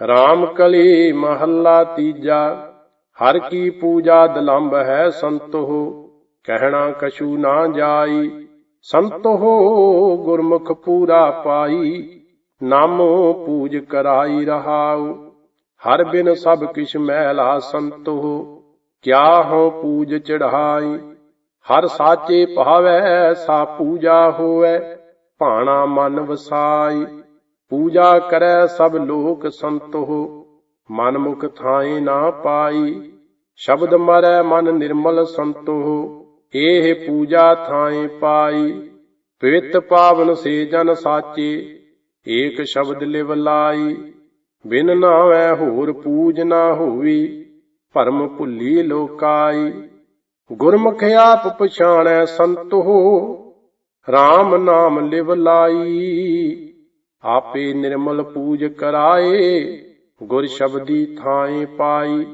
RAM ਕਲੀ ਮਹੱਲਾ ਤੀਜਾ, ਹਰ ਕੀ ਪੂਜਾ ਦਲੰਭ ਹੈ ਸੰਤੋ, ਕਹਿਣਾ ਕਛੂ ਨਾ ਜਾਈ, ਸੰਤੋ ਗੁਰਮੁਖ ਪੂਰਾ ਪਾਈ, ਨਾਮੋ ਪੂਜ ਕਰਾਈ ਰਹਾਉ, ਹਰ ਬਿਨ ਸਭ ਕਿਛ ਮੈਲਾ ਸੰਤੋ, ਕਿਆ ਹੋ ਪੂਜ ਚੜਾਈ ਹਰ ਸਾਚੇ ਭਾਵੈ ਸਾ ਪੂਜਾ ਹੋਵੈ, ਭਾਣਾ ਮਨ ਵਸਾਈ। ਪੂਜਾ ਕਰੈ ਸਭ ਲੋਕ ਸੰਤੋ ਮਨ ਮੁਖ ਥਾਏ ਨਾ ਪਾਈ। ਸ਼ਬਦ ਮਰੈ ਮਨ ਨਿਰਮਲ ਸੰਤੋ ਇਹ ਪੂਜਾ ਥਾਏ ਪਾਈ। ਪਵਿੱਤ ਪਾਵਨ ਸੇ ਜਨ ਸਾਚੇ, ਏਕ ਸ਼ਬਦ ਲਿਵ ਲਾਈ। ਬਿਨ ਨਾਵੈ ਹੋਰ ਪੂਜ ਨਾ ਹੋਵੀ, ਭਰਮ ਭੁੱਲੀ ਲੋਕਾਈ। ਗੁਰਮੁਖ ਆਪ ਪਛਾਣੈ ਸੰਤੋ RAM ਨਾਮ ਲਿਵ ਲਾਈ। ਆਪੇ ਨਿਰਮਲ ਪੂਜ ਕਰਾਏ, ਗੁਰ ਸ਼ਬਦੀ ਥਾਏ ਪਾਈ।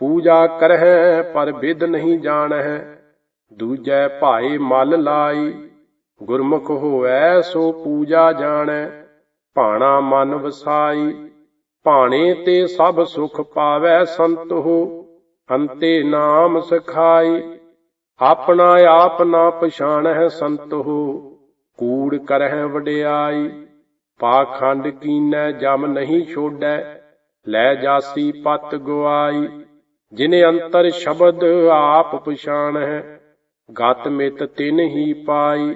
ਪੂਜਾ ਕਰਹਿ, ਪਰ ਵਿਦ ਨਹੀਂ ਜਾਣਹਿ, ਦੂਜੈ ਭਾਏ ਮਲ ਲਾਈ। ਗੁਰਮੁਖ ਹੋਐ ਸੋ ਪੂਜਾ ਜਾਣੈ, ਭਾਣਾ ਮਨ ਵਸਾਈ। ਭਾਣੇ ਤੇ ਸਭ ਸੁਖ ਪਾਵੈ ਸੰਤ ਹੋ, ਅੰਤੇ ਨਾਮ ਸਖਾਈ। ਆਪਣਾ ਆਪ ਨਾ ਪਛਾਣਹਿ ਹੋ, ਕੂੜ ਕਰਹਿ ਵਡਿਆਈ। ਪਾਖੰਡ ਕੀਨੈ ਜਮ ਨਹੀਂ ਛੋੜੈ ਲੈ ਜਾਸੀ ਪਤ ਗਵਾਈ ਜਿਨੇ ਅੰਤਰ ਸ਼ਬਦ ਆਪ ਪਛਾਣ ਹੈ ਗਤ ਮਿਤ ਤਿਨ ਹੀ ਪਾਈ,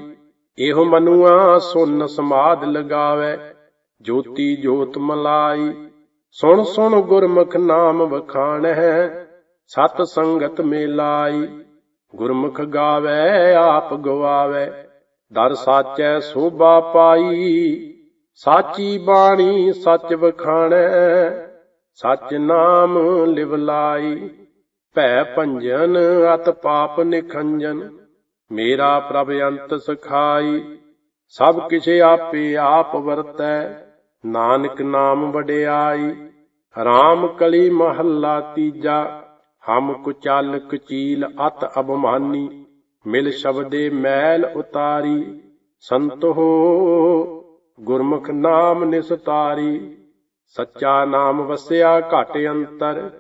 ਇਹੋ ਮਨੁਆ ਸੁਨ ਸਮਾਦ ਲਗਾਵੇ, ਜੋਤੀ ਜੋਤ ਮਲਾਈ, ਸੁਣ ਸੁਣ ਗੁਰਮੁਖ ਨਾਮ ਵਖਾਣ ਹੈ ਸਤ ਸੰਗਤ ਮੇਲਾਈ, ਗੁਰਮੁਖ ਗਾਵੇ, ਆਪ ਗਵਾਵੇ, ਦਰ ਸਾਚੈ ਸੋਭਾ ਪਾਈ ਸਾਚੀ ਬਾਣੀ ਸੱਚ ਵਖਾਣੈ, ਸਚ ਨਾਮ ਲਿਵ ਲਾਈ। ਭੈ ਭੰਜਨ, ਅਤ ਪਾਪ ਨਿਖੰਜਨ, ਮੇਰਾ ਪ੍ਰਭ ਅੰਤ ਸਖਾਈ। ਸਭ ਕਿਸ਼ੇ ਆਪੇ ਆਪ ਵਰਤੈ, ਨਾਨਕ ਨਾਮ ਵਡਿਆਈ। ਰਾਮ ਕਲੀ ਮਹੱਲਾ ਤੀਜਾ, ਹਮ ਕੁਚਲ ਕੁਚੀਲ ਅਤ ਅਬਮਾਨੀ ਮਿਲ ਸ਼ਬਦੇ ਮੈਲ ਉਤਾਰੀ, ਸੰਤੋ ਗੁਰਮੁਖ ਨਾਮ ਨਿਸਤਾਰੀ ਸੱਚਾ ਨਾਮ ਵਸਿਆ ਘਟ ਅੰਤਰ,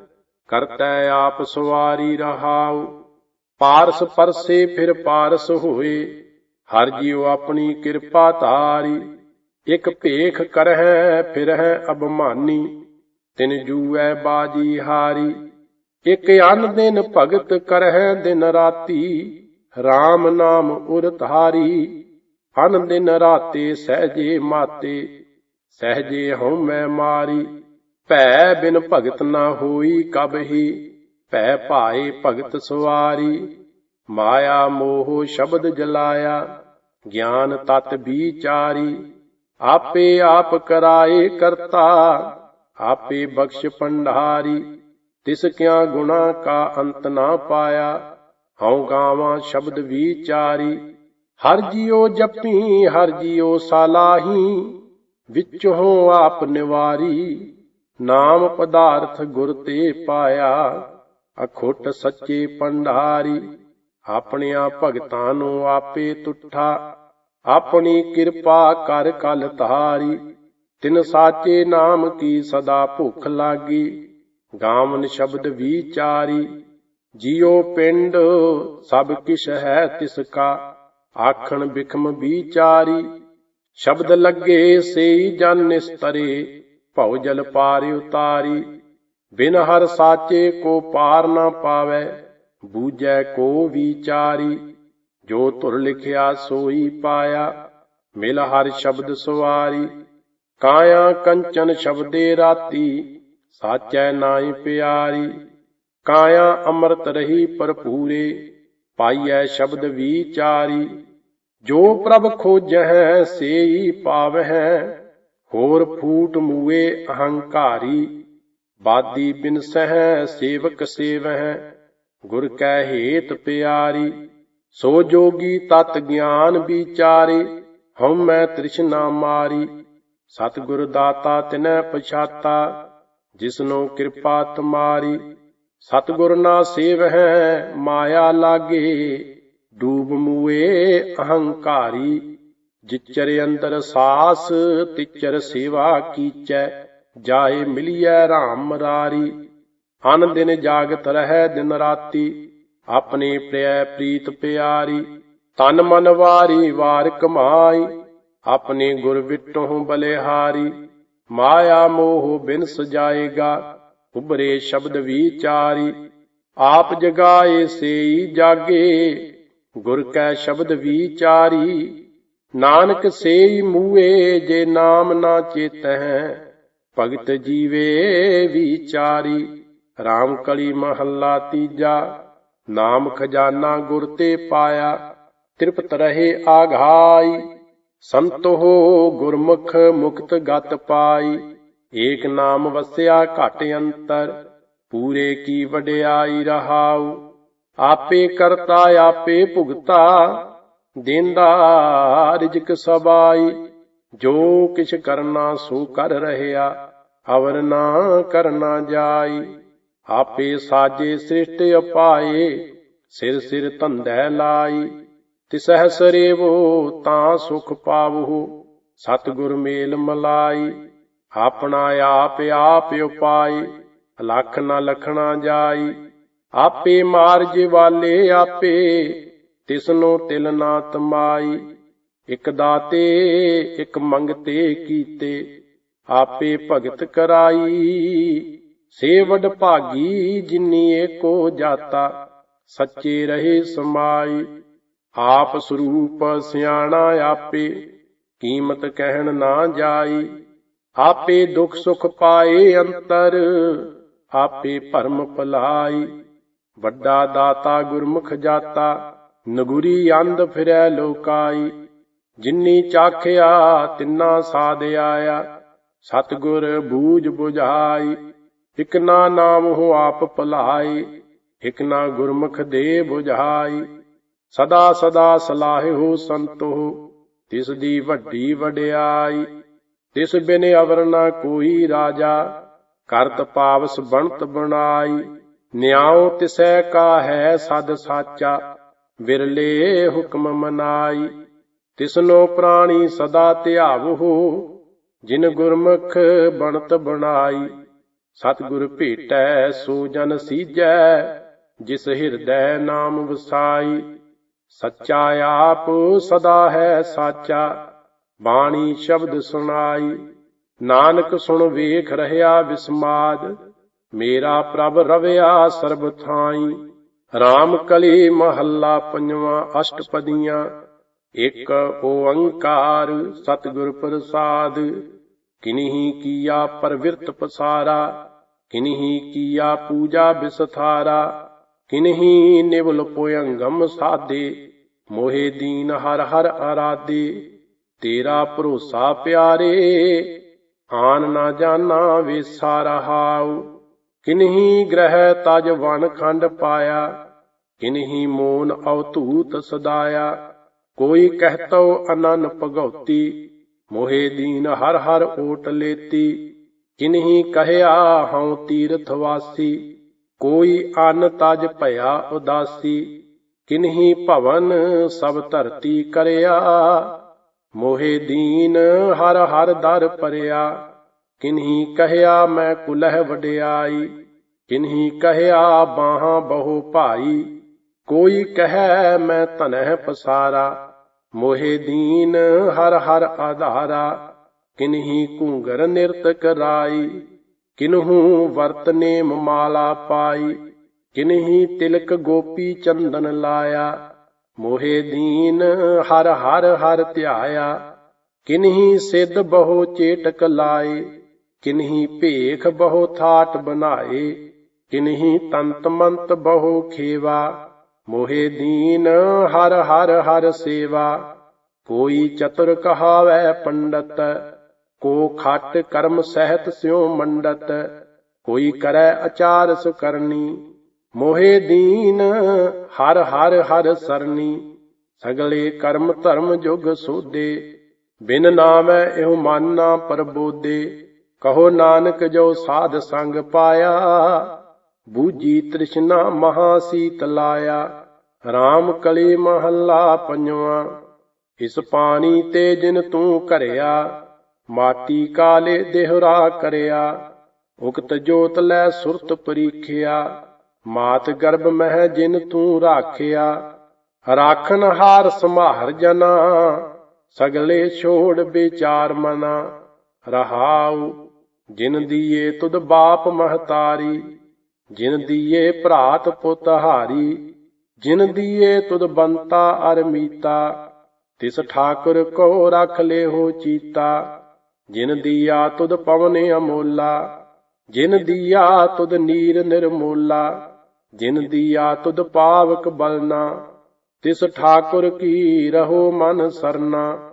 ਕਰਤੈ ਆਪ ਸਵਾਰੀ ਰਹਾਉ। ਪਾਰਸ ਪਰਸੇ ਫਿਰ ਪਾਰਸ ਹੋਏ, ਹਰ ਜੀਉ ਆਪਣੀ ਕਿਰਪਾ ਧਾਰੀ। ਇਕ ਭੇਖ ਕਰਹਿ ਫਿਰਹਿ ਅਬਮਾਨੀ ਤਿਨ ਜੂਐ ਬਾਜੀ ਹਾਰੀ। ਇਕ ਅਨ ਦਿਨ ਭਗਤ ਕਰਹਿ ਦਿਨ ਰਾਤੀ RAM ਨਾਮ ਉਰਤ ਹਾਰੀ ਅਨ ਦਿਨ ਰਾਤੇ ਸਹਜੇ ਮਾਤੇ, ਸਹਜੇ ਹਉਮੈ ਮਾਰੀ। ਭੈ ਬਿਨ ਭਗਤ ਨਾ ਹੋਈ ਕਬਹੀ ਭੈ ਭਾਏ ਭਗਤ ਸਵਾਰੀ। ਮਾਇਆ ਮੋਹ ਸ਼ਬਦ ਜਲਾਇਆ, ਗਿਆਨ ਤਤ ਵਿਚਾਰੀ। ਆਪੇ ਆਪ ਕਰਾਏ ਕਰਤਾ, ਆਪੇ ਬਖਸ਼ ਪੰਡਾਰੀ ਤਿਸ ਕਿਆ ਗੁਣਾ ਕਾ ਅੰਤ ਨਾ ਪਾਇਆ, ਹਉ ਗਾਵਾਂ ਸ਼ਬਦ ਵਿਚਾਰੀ। ਹਰ ਜਿਉ ਜਪੀ, ਹਰ ਜਿਉ ਸਾਲਾਹੀ, ਵਿੱਚੋਂ ਆਪ ਨਿਵਾਰੀ, ਨਾਮ ਪਦਾਰਥ ਗੁਰ ਤੇ ਪਾਇਆ, ਅਖੁੱਟ ਸੱਚੇ ਪੰਡਾਰੀ, ਆਪਣਿਆਂ ਭਗਤਾਂ ਨੂੰ ਆਪੇ ਤੁਠਾ, ਆਪਣੀ ਕਿਰਪਾ ਕਰ ਕਲ ਧਾਰੀ, ਤਿਨ ਸਾਚੇ ਨਾਮ ਕੀ ਸਦਾ ਭੁੱਖ ਲਾਗੀ, ਗਾਵਨ ਸ਼ਬਦ ਵਿਚਾਰੀ ਜਿਉ ਪਿੰਡ ਸਭ ਕਿਛ ਹੈ ਤਿਸ ਕਾ। ਆਖਣ ਬਿਖਮ ਵਿਚਾਰੀ, ਸ਼ਬਦ ਲੱਗੇ ਸੇਈ ਜਨ ਨਿਸਤਰੇ, ਭਉ ਜਲ ਪਾਰ ਉਤਾਰੀ, ਬਿਨ ਹਰ ਸਾਚੇ ਕੋ ਪਾਰ ਨਾ ਪਾਵੇ, ਬੂਝੈ ਕੋ ਵਿਚਾਰੀ, ਜੋ ਧੁਰ ਲਿਖਿਆ ਸੋਈ ਪਾਇਆ, ਮਿਲ ਹਰ ਸ਼ਬਦ ਸਵਾਰੀ, ਕਾਇਆ ਕੰਚਨ ਸ਼ਬਦੇ ਰਾਤੀ, ਸਾਚੈ ਨਾਈ ਪਿਆਰੀ, ਕਾਇਆ ਅੰਮ੍ਰਿਤ ਰਹੀ ਭਰਪੂਰੇ, ਪਾਈਐ ਸ਼ਬਦ ਵਿਚਾਰੀ ਜੋ ਪ੍ਰਭ ਖੋਜਹਿ ਸੇਈ ਪਾਵਹਿ, ਹੋਰ ਫੂਟ ਮੂਏ ਅਹੰਕਾਰੀ, ਬਾਦੀ ਬਿਨ ਸਹਿ ਸੇਵਕ ਸੇਵਹਿ, ਗੁਰ ਕੈ ਹੇਤ ਪਿਆਰੀ, ਸੋ ਜੋਗੀ ਤਤ ਗਿਆਨ ਵਿਚਾਰੇ ਹਉਮੈ ਤ੍ਰਿਸ਼ਨਾ ਮਾਰੀ। ਸਤਿਗੁਰ ਦਾਤਾ ਤਿਨੈ ਪਛਾਤਾ, ਜਿਸਨੋ ਕਿਰਪਾ ਤੁਮਾਰੀ। ਸਤਿਗੁਰ ਨਾ ਸੇਵਹਿ, ਮਾਇਆ ਲਾਗੇ ਡੂਬ ਮੂਏ ਅਹੰਕਾਰੀ, ਜਿਚਰ ਅੰਦਰ ਸਾਸ, ਤਿਚਰ ਸੇਵਾ ਕੀਚੈ, ਜਾਏ ਮਿਲਿਐ ਰਾਮ ਮਰਾਰੀ ਅਨ ਦਿਨ ਜਾਗਤ ਰਹੈ ਦਿਨ ਰਾਤੀ, ਆਪਣੇ ਪ੍ਰਿਆ ਪ੍ਰੀਤ ਪਿਆਰੀ। ਤਨ ਮਨ ਵਾਰੀ ਵਾਰ ਕਮਾਈ, ਆਪਣੇ ਗੁਰ ਵਿਟੋਂ ਬਲਿਹਾਰੀ। ਮਾਇਆ ਮੋਹ ਬਿਨ ਸਜਾਏਗਾ ਉਬਰੇ ਸ਼ਬਦ ਵਿਚਾਰੀ ਆਪ ਜਗਾਏ ਸੇਈ ਜਾਗੇ ਗੁਰ ਕੈ ਸ਼ਬਦ ਵਿਚਾਰੀ, ਨਾਨਕ ਸੇਈ ਮੂਏ ਜੇ ਨਾਮ ਨਾ ਚੇਤੈ ਭਗਤ ਜੀਵੇ ਵਿਚਾਰੀ RAM ਕਲੀ ਮਹੱਲਾ ਤੀਜਾ, ਨਾਮ ਖਜ਼ਾਨਾ ਗੁਰ ਤੇ ਪਾਇਆ, ਤ੍ਰਿਪਤ ਰਹੇ ਆਘਾਈ, ਸੰਤੋ ਗੁਰਮੁਖ ਮੁਕਤ ਗਤ ਪਾਈ, ਏਕ ਨਾਮ ਵਸਿਆ ਘਟ ਅੰਤਰ, ਪੂਰੇ ਕੀ ਵਡਿਆਈ ਰਹਾਉ ਆਪੇ ਕਰਤਾ, ਆਪੇ ਭੁਗਤਾ। ਦਿੰਦਾ ਰਿਜਕ ਸਬਾਈ, ਜੋ ਕਿਛ ਕਰਨਾ ਸੋ ਕਰ ਰਹਿਆ ਅਵਰ ਨਾ ਕਰਨਾ ਜਾਈ। ਆਪੇ ਸਾਜੇ ਸ੍ਰਿਸ਼ਟ ਅਪਾਏ, ਸਿਰ ਸਿਰ ਧੰਦੈ ਲਾਈ। ਤਿਸਹਿ ਸਰੇਵੋ, ਤਾਂ ਸੁਖ ਪਾਵੋ ਸਤਿਗੁਰ ਮੇਲ ਮਲਾਈ। ਆਪਣਾ ਆਪ ਆਪ ਉਪਾਈ, ਲਖ ਨਾ ਲਖਣਾ ਜਾਈ। ਆਪੇ ਮਾਰਜ ਵਾਲੇ ਆਪੇ, ਤਿਸਨੋ ਤਿਲ ਨਾ ਤਮਾਈ ਇਕ ਦਾਤੇ, ਇਕ ਮੰਗਤੇ ਕੀਤੇ, ਆਪੇ ਭਗਤ ਕਰਾਈ। ਸੇ ਭਾਗੀ ਜਿਨੀ ਏਕੋ ਜਾਤਾ, ਸੱਚੇ ਰਹੇ ਸਮਾਈ। ਆਪ ਸਰੂਪ ਸਿਆਣਾ ਆਪੇ, ਕੀਮਤ ਕਹਿਣ ਨਾ ਜਾਈ। ਆਪੇ ਦੁਖ ਸੁਖ ਪਾਏ ਅੰਤਰ, ਆਪੇ ਭਰਮ ਭਲਾਈ। ਵੱਡਾ ਦਾਤਾ ਗੁਰਮੁਖ ਜਾਤਾ, ਨਗੁਰੀ ਅੰਧ ਫਿਰੈ ਲੋਕਾਈ। ਜਿਨੀ ਚਾਖਿਆ, ਤਿੰਨਾ ਸਾਧ ਆਇਆ। ਸਤਗੁਰ ਬੂਝ 부ਝਾਈ ਇਕ ਨਾ ਨਾਮ ਹੋ ਆਪ ਭਲਾਈ, ਇਕ ਨਾ ਗੁਰਮੁਖ ਦੇ 부ਝਾਈ ਸਦਾ ਸਦਾ ਸਲਾਹਿਓ ਸੰਤੋ, ਤਿਸ ਦੀ ਵੱਡੀ ਵਡਿਆਈ। ਤਿਸ ਬਿਨ ਅਵਰ ਨਾ ਕੋਈ ਰਾਜਾ, ਕਰਤ ਪਾਵਸ ਬਣਤ ਬਣਾਈ। ਨਿਆਉ ਤਿਸੈ ਕਾ ਹੈ ਸਦ ਸਾਚਾ ਵਿਰਲੇ ਹੁਕਮ ਮਨਾਈ। ਤਿਸਨੋ ਪ੍ਰਾਣੀ ਸਦਾ ਧਿਆਵੋ ਜਿਨ ਗੁਰਮੁਖ ਬਣਤ ਬਣਾਈ। ਸਤਿਗੁਰ ਭੇਟੈ ਸੋ ਜਨ ਸੀਜੈ, ਜਿਸ ਹਿਰਦੈ ਨਾਮ ਵਸਾਈ। ਸੱਚਾ ਆਪ ਸਦਾ ਹੈ ਸਾਚਾ, ਬਾਣੀ ਸ਼ਬਦ ਸੁਣਾਈ। ਨਾਨਕ ਸੁਣ ਵੇਖ ਰਹਾ ਵਿਸਮਾਦ ਮੇਰਾ ਪ੍ਰਭ ਰਵਿਆ ਸਰਬ ਥਾਈ। RAM ਕਲੀ ਮਹੱਲਾ ਪੰਜਵਾਂ ਅਸ਼ਟਪਦੀਆਂ। ਇਕ ਓੰਕਾਰ ਸਤਿਗੁਰ ਪ੍ਰਸਾਦ। ਕਿਨਹੀ ਕੀਆ ਪਰਵਿਰਤ ਪਸਾਰਾ, ਕਿਨਹੀ ਕੀਆ ਪੂਜਾ ਬਿਸਥਾਰਾ। ਕਿਨਹੀ ਨਿਵਲ ਪੋਯੰਗਮ ਸਾਦੇ ਮੋਹੇ ਦੀਨ ਹਰ ਹਰ ਆਰਾਦੇ ਤੇਰਾ ਭਰੋਸਾ ਪਿਆਰੇ, ਆਨ ਨਾ ਜਾਣਾ ਵੇਸਾ ਰਹਾਉ ਕਿਨਹੀ ਗ੍ਰਹਿ ਤਜ ਵਣ ਖੰਡ ਪਾਇਆ, ਕਿਨਹੀ ਮੋਨ ਅਵਧੂਤ ਸਦਾਇਆ। ਕੋਈ ਕਹਤੋ ਅਨਨ ਭਗਉਤੀ, ਮੋਹੇ ਦੀਨ ਹਰ ਹਰ ਓਟ ਲੇਤੀ। ਕਿਨਹੀ ਕਹਿਆ ਹਉ ਤੀਰਥ ਵਾਸੀ, ਕੋਈ ਅਨ ਤਜ ਭਇਆ ਉਦਾਸੀ। ਕਿਨਹੀ ਭਵਨ ਸਭ ਧਰਤੀ ਕਰਿਆ, ਮੋਹੇ ਦੀਨ ਹਰ ਹਰ ਦਰ ਪਰਿਆ ਕਿਨਹੀ ਕਹਿਆ ਮੈਂ ਕੁਲਹ ਵਡਿਆਈ, ਕਿਨਹੀ ਕਹਿਆ ਬਾਹਾਂ ਬਹੁ ਭਾਈ, ਕੋਈ ਕਹੈ ਮੈਂ ਧਨਹਿ ਪਸਾਰਾ, ਮੋਹਿ ਦੀਨ ਹਰ ਹਰ ਆਧਾਰਾ, ਕਿਨਹੀ ਘੂੰਗਰ ਨਿਰਤ ਕਰਾਈ, ਕਿਨਹੂ ਵਰਤ ਨੇਮ ਮਾਲਾ ਪਾਈ, ਕਿਨਹੀ ਤਿਲਕ ਗੋਪੀ ਚੰਦਨ ਲਾਇਆ, ਮੋਹਿ ਦੀਨ ਹਰ ਹਰ ਹਰ ਧਿਆਇਆ, ਕਿਨਹੀ ਸਿੱਧ ਬਹੁ ਚੇਟਕ ਲਾਏ ਕਿਨਹੀ ਭੇਖ ਬਹੁ ਥਾਟ ਬਣਾਏ, ਕਿਨਹੀ ਤੰਤ ਮੰਤ ਬਹੁ ਖੇਵਾ, ਮੋਹੇ ਦੀਨ ਹਰ ਹਰ ਹਰ ਸੇਵਾ। ਕੋਈ ਚਤੁਰ ਕਹਾਵੈ ਪੰਡਤ, ਕੋ ਖਟ ਕਰਮ ਸਹਿਤ ਸਿਉ ਮੰਡਤ, ਕੋਈ ਕਰੈ ਅਚਾਰ ਸੁਕਰਨੀ। ਮੋਹੇ ਦੀਨ ਹਰ ਹਰ ਹਰ ਸਰਨੀ, ਸਗਲੇ ਕਰਮ ਧਰਮ ਜੁਗ ਸੋਦੇ, ਬਿਨ ਨਾਮੈ ਇਹੋ ਮਾਨਾ ਨਾ ਪਰਬੋਦੇ। ਕਹੋ ਨਾਨਕ ਜੋ ਸਾਧ ਸੰਗ ਪਾਇਆ ਬੂਜੀ ਤ੍ਰਿਸ਼ਨਾ ਮਹਾ ਸੀਤ ਲਾਇਆ RAM ਕਲੀ ਮਹੱਲਾ ਪੰਜਵਾ, ਇਸ ਪਾਣੀ ਤੇ ਜਿਨ ਤੂੰ ਘਰਿਆ ਮਾਟੀ ਕਾਲੇ ਦੇਹਰਾ ਕਰਿਆ, ਉਕਤ ਜੋਤ ਲੈ ਸੁਰਤ ਪਰੀਖਿਆ, ਮਾਤ ਗਰਭ ਮਹਿ ਜਿਨ ਤੂੰ ਰਾਖਿਆ ਰਾਖਨ ਹਾਰ ਸਮਾਹਰ ਜਨਾ, ਸਗਲੇ ਛੋੜ ਵਿਚਾਰ ਮਨਾ, ਰਹਾਉ ਜਿਨ ਦੀਏ ਤੁਧ ਬਾਪ ਮਹਤਾਰੀ, ਜਿਨ ਦੀਏ ਭਰਾਤ ਪੁੱਤ ਹਾਰੀ, ਜਿਨ ਦੀਏ ਤੁਧ ਬੰਤਾ ਅਰ ਮੀਤਾ, ਤਿਸ ਠਾਕੁਰ ਕੋ ਰਖ ਲਿਓ ਚੀਤਾ, ਜਿਨ ਦੀਆ ਤੁਧ ਪਵਨ ਅਮੋਲਾ, ਜਿਨ ਦੀਆ ਤੁਧ ਨੀਰ ਨਿਰਮੋਲਾ, ਜਿਨ ਦੀਆ ਤੁਧ ਪਾਵਕ ਬਲਨਾ, ਤਿਸ ਠਾਕੁਰ ਕੀ ਰਹੋ ਮਨ ਸਰਨਾ,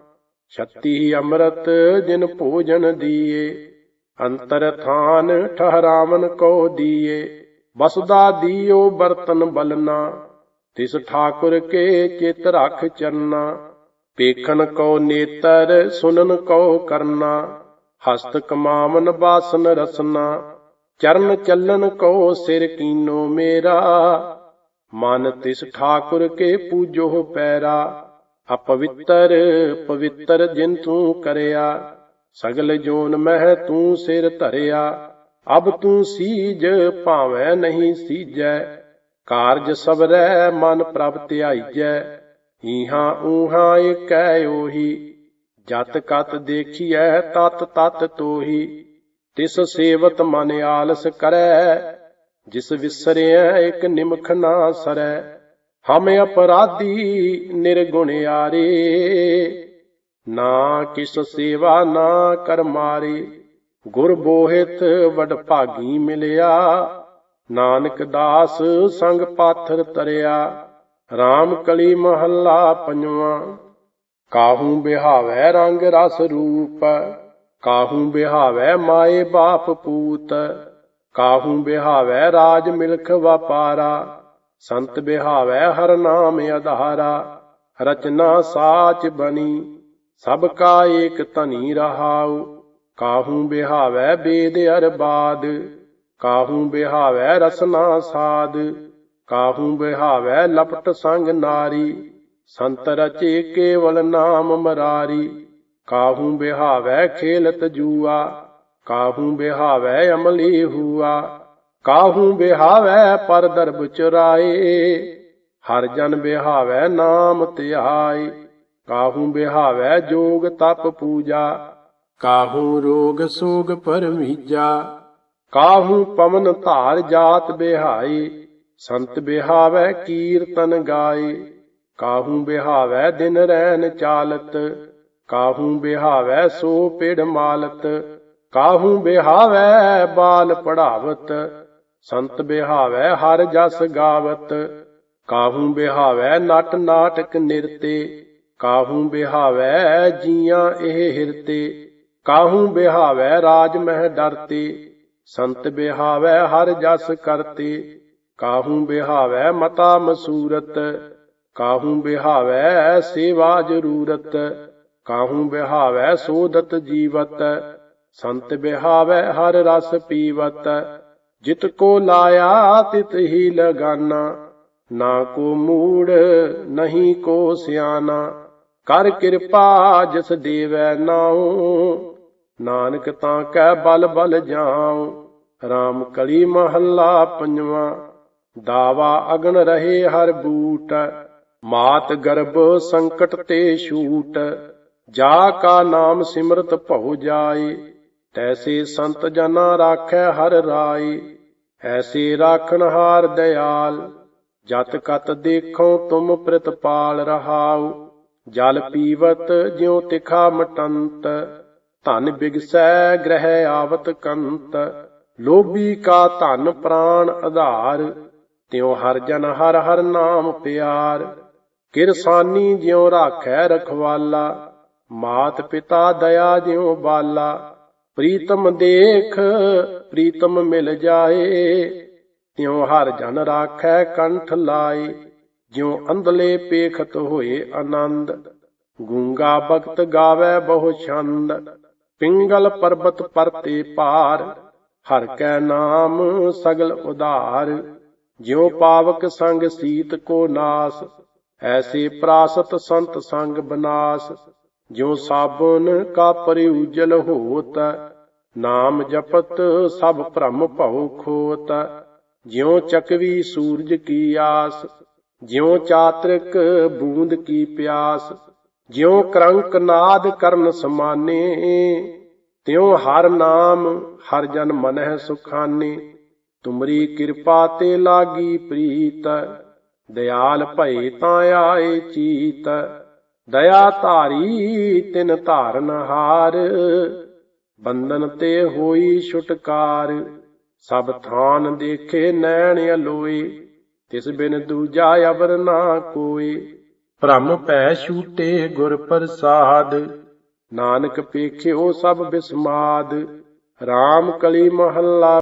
ਛੱਤੀ ਅੰਮ੍ਰਿਤ ਜਿਨ ਭੋਜਨ ਦੀਏ। ਅੰਤਰ ਥਾਨ ਠਹਰਾਵਨ ਕੋ ਦੀਏ ਬਸਦਾ ਦੀਓ ਬਰਤਨ ਬਲਨਾ, ਤਿਸ ਠਾਕੁਰ ਕੇ ਚਿਤ ਰਖ ਚਰਨਾ ਪੇਖਨ ਕੋ ਨੇਤਰ, ਸੁਨਨ ਕੋ ਕਰਨਾ, ਹਸਤ ਕਮਾਵਨ ਬਾਸਨ ਰਸਨਾ, ਚਰਨ ਚੱਲਨ ਕੋ ਸਿਰ ਕੀਨੋ ਮੇਰਾ, ਮਨ ਤਿਸ ਠਾਕੁਰ ਕੇ ਪੂਜੋ ਪੈਰਾ, ਅਪਵਿੱਤਰ ਪਵਿੱਤਰ ਜਿਨ ਤੂੰ ਕਰਿਆ। ਸਗਲ ਜੋਨ ਮਹਿ ਤੂੰ ਸਿਰ ਧਰਿਆ, ਅਬ ਤੂੰ ਸੀਜ ਭਾਵੇਂ ਨਹੀਂ ਸੀਜੈ, ਕਾਰਜ ਸਬਰੈ ਮਨ ਪ੍ਰਭ ਧਿਆਈਜੈ ਈਹਾਂ ਊਹਾਂ ਏਕੈ ਓਹੀ, ਜਤ ਕਤ ਦੇਖੀਐ ਤਤ ਤਤ ਤੋਹੀ, ਤਿਸ ਸੇਵਤ ਮਨ ਆਲਸ ਕਰੈ, ਜਿਸ ਵਿਸਰਿਐ ਇਕ ਨਿਮਖ ਨਾ ਸਰੈ, ਹਮ ਅਪਰਾਧੀ ਨਿਰਗੁਣਿਆਰੇ ਨਾ ਕਿਸ ਸੇਵਾ ਨਾ ਕਰ ਮਾਰੇ, ਗੁਰ ਬੋਹਿਤ ਵਡ ਭਾਗੀ ਮਿਲਿਆ। ਨਾਨਕ ਦਾਸ ਸੰਗ ਪਾਥਰ ਤਰਿਆ RAM ਕਲੀ ਮਹੱਲਾ ਪੰਜਵਾਂ। ਕਾਹੂ ਬਿਹਾਵੈ ਰੰਗ ਰਸ ਰੂਪ, ਕਾਹੂ ਬਿਹਾਵੈ ਮਾਏ ਬਾਪ ਪੂਤ, ਕਾਹੂ ਬਿਹਾਵੈ ਰਾਜ ਮਿਲਖ ਵਪਾਰਾ। ਸੰਤ ਬਿਹਾਵੈ ਹਰ ਨਾਮ ਆਧਾਰਾ ਰਚਨਾ ਸਾਚ ਬਣੀ। ਸਭ ਕਾ ਏਕ ਧਨੀ ਰਹਾਉ, ਕਾਹੂ ਬਿਹਾਵੈ ਬੇਦ ਅਰਬਾਦ, ਕਾਹੂ ਬਿਹਾਵੈ ਰਸਨਾ ਸਾਦ, ਕਾਹੂ ਬਿਹਾਵੈ ਲਪਟ ਸੰਗ ਨਾਰੀ, ਸੰਤ ਰਚੇ ਕੇਵਲ ਨਾਮ ਮਰਾਰੀ, ਕਾਹੂ ਬਿਹਾਵੈ ਖੇਲਤ ਜੂਆ, ਕਾਹੂ ਬਿਹਾਵੈ ਅਮਲੀ ਹੂਆ, ਕਾਹੂ ਬਿਹਾਵੈ ਪਰ ਦਰਬ ਚੁਰਾਏ, ਹਰ ਜਨ ਬਿਹਾਵੈ ਨਾਮ ਧਿਆਏ ਕਾਹੂ ਬਿਹਾਵੈ ਜੋਗ ਤਪ ਪੂਜਾ? ਕਾਹੂ ਰੋਗ ਸੋਗ ਪਰਮੀਜਾ? ਕਾਹੂ ਪਵਨ ਧਾਰ ਜਾਤ ਬਿਹਾਈ? ਸੰਤ ਬਿਹਾਵੈ ਕੀਰਤਨ ਗਾਏ ਕਾਹੂ ਬਿਹਾਵੈ ਦਿਨ ਰੈਨ ਚਾਲਤ? ਕਾਹੂ ਬਿਹਾਵੈ ਸੋ ਪਿੜ ਮਾਲਤ? ਕਾਹੂ ਬਿਹਾਵੈ ਬਾਲ ਪੜਾਵਤ? ਸੰਤ ਬਿਹਾਵੈ ਹਰ ਜਸ ਗਾਵਤ? ਕਾਹੂ ਬਿਹਾਵੈ ਨਟ ਨਾਟਕ ਨਿਰਤੇ? ਕਾਹੂ ਬਿਹਾਵੈ ਜੀਆਂ ਇਹ ਹਿਰਤੇ? ਕਾਹੂ ਬਿਹਾਵੈ ਰਾਜ ਮਹਿ ਡਰਤੇ? ਸੰਤ ਬਿਹਾਵੈ ਹਰ ਜਸ ਕਰਤੇ। ਕਾਹੂ ਬਿਹਾਵੈ ਮਤਾ ਮਸੂਰਤ? ਕਾਹੂ ਬਿਹਾਵੈ ਸੇਵਾ ਜ਼ਰੂਰਤ? ਕਾਹੂ ਬਿਹਾਵੈ ਸੋਦਤ ਜੀਵਤ? ਸੰਤ ਬਿਹਾਵੈ ਹਰ ਰਸ ਪੀਵਤ? ਜਿਤ ਕੋ ਲਾਇਆ ਤਿਤ ਹੀ ਲਗਾਨਾ। ਨਾ ਕੋ ਮੂੜ, ਨਹੀਂ ਕੋ ਸਿਆਣਾ ਕਰ ਕਿਰਪਾ ਜਿਸ ਦੇਵੈ ਨਾਉ, ਨਾਨਕ ਤਾਂ ਕੈ ਬਲ ਬਲ ਜਾਉ। RAM ਕਲੀ ਮਹੱਲਾ ਪੰਜਵਾਂ, ਦਾਵਾ ਅਗਨ ਰਹੇ ਹਰ ਬੂਟ। ਮਾਤ ਗਰਭ ਸੰਕਟ ਤੇ ਛੂਟ, ਜਾ ਕਾ ਨਾਮ ਸਿਮਰਤ ਭਉ ਜਾਏ। ਤੈਸੇ ਸੰਤ ਜਨਾ ਰਾਖੈ ਹਰ ਰਾਏ, ਐਸੇ ਰਾਖਣ ਹਾਰ ਦਿਆਲ। ਜਤ ਕਤ ਦੇਖੋ ਤੁਮ ਪ੍ਰਤਪਾਲ ਰਹਾਓ ਜਲ ਪੀਵਤ ਜਿਉ ਤਿਖਾ ਮਟੰਤ, ਧਨ ਬਿਗਸੈ ਗ੍ਰਹਿ ਆਵਤ ਕੰਤ। ਲੋਭੀ ਕਾ ਧਨ ਪ੍ਰਾਣ ਆਧਾਰ, ਤਿਉ ਹਰ ਜਨ ਹਰ ਹਰ ਨਾਮ ਪਿਆਰ। ਕਿਰਸਾਨੀ ਜਿਉ ਰਾਖੈ ਰਖਵਾਲਾ, ਮਾਤ ਪਿਤਾ ਦਇਆ ਜਿਉ ਬਾਲਾ। ਪ੍ਰੀਤਮ ਦੇਖ, ਪ੍ਰੀਤਮ ਮਿਲ ਜਾਏ, ਤਿਉ ਹਰ ਜਨ ਰਾਖੈ ਕੰਠ ਲਾਏ। ਜਿਉ ਅੰਧਲੇ ਪੇਖਤ ਹੋਏ ਆਨੰਦ, ਗੂੰਗਾ ਭਗਤ ਗਾਵੇ ਬਹੁ ਛੰਦ, ਪਿੰਗਲ ਪਰਬਤ ਪਰਤੇ ਪਾਰ ਹਰ ਕੈ ਨਾਮ ਸਗਲ ਉਧਾਰ, ਜਿਉ ਪਾਵਕ ਸੰਗ ਸੀਤ ਕੋ ਨਾਸ, ਐਸੇ ਪ੍ਰਾਸਤ ਸੰਤ ਸੰਗ ਬਨਾਸ, ਜਿਉ ਸਾਬਨ ਕਾ ਪਰਿਉਜਲ ਹੋਤ, ਨਾਮ ਜਪਤ ਸਭ ਭ੍ਰਮ ਭਉ ਖੋਤ, ਜਿਉ ਚਕਵੀ ਸੂਰਜ ਕੀ ਆਸ ਜਿਉ ਚਾਤ੍ਰਿਕ ਬੂੰਦ ਕੀ ਪਿਆਸ, ਜਿਉ ਕਰੰਕ ਨਾਦ ਕਰਨ ਸਮਾਨੇ, ਤਿਉ ਹਰ ਨਾਮ ਹਰ ਜਨ ਮਨਹਿ ਸੁਖਾਨੇ। ਤੁਮਰੀ ਕਿਰਪਾ ਤੇ ਲਾਗੀ ਪ੍ਰੀਤ, ਦਿਆਲ ਭਏ ਤਾਂ ਆਏ ਚੀਤ। ਦਇਆ ਧਾਰੀ ਤਿਨ ਧਾਰਨ ਹਾਰ, ਬੰਧਨ ਤੇ ਹੋਈ ਛੁਟਕਾਰ। ਸਭ ਥਾਨ ਦੇਖੇ ਨੈਣ ਅਲੋਏ। ਤਿਸ ਬਿਨ ਦੂਜਾ ਅਵਰ ਨਾ ਕੋਈ। ਭ੍ਰਮ ਪੈ ਛੂਟੇ ਗੁਰ ਪ੍ਰਸਾਦ। ਨਾਨਕ ਪੇਖਿਓ ਸਭ ਬਿਸਮਾਦ। RAM ਕਲੀ ਮਹੱਲਾ